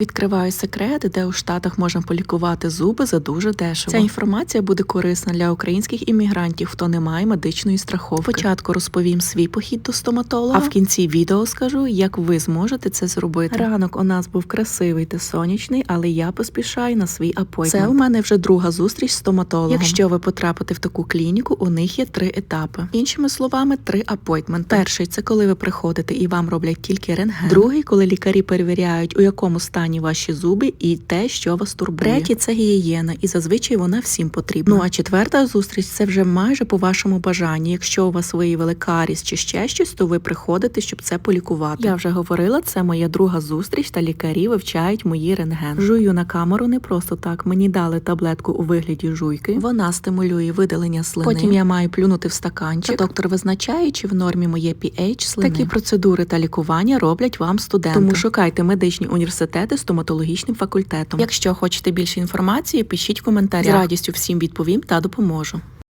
Відкриваю секрет, де у Штатах можна полікувати зуби за дуже дешево. Ця інформація буде корисна для українських іммігрантів, хто не має медичної страховки. Спочатку розповім свій похід до стоматолога, а в кінці відео скажу, як ви зможете це зробити. Ранок у нас був красивий та сонячний, але я поспішаю на свій апойтмент. Це у мене вже друга зустріч з стоматологом. Якщо ви потрапите в таку клініку, у них є три етапи. Іншими словами, три апойтменти. Перший це коли ви приходите і вам роблять тільки рентген. Другий, коли лікарі перевіряють, у якому стані ваші зуби і те, що вас турбує. Третій це гігієна, і зазвичай вона всім потрібна. Ну а четверта зустріч це вже майже по вашому бажанню. Якщо у вас виявили каріс чи ще щось, то ви приходите, щоб це полікувати. Я вже говорила, це моя друга зустріч, та лікарі вивчають мої рентген. Жую на камеру не просто так. Мені дали таблетку у вигляді жуйки. Вона стимулює видалення слини. Потім я маю плюнути в стаканчик. Та доктор визначає, чи в нормі моє pH слини. Такі процедури та лікування роблять вам студенти. Тому шукайте медичні університети стоматологічним факультетом. Якщо хочете більше інформації, пишіть в коментарях. З радістю всім відповім та допоможу.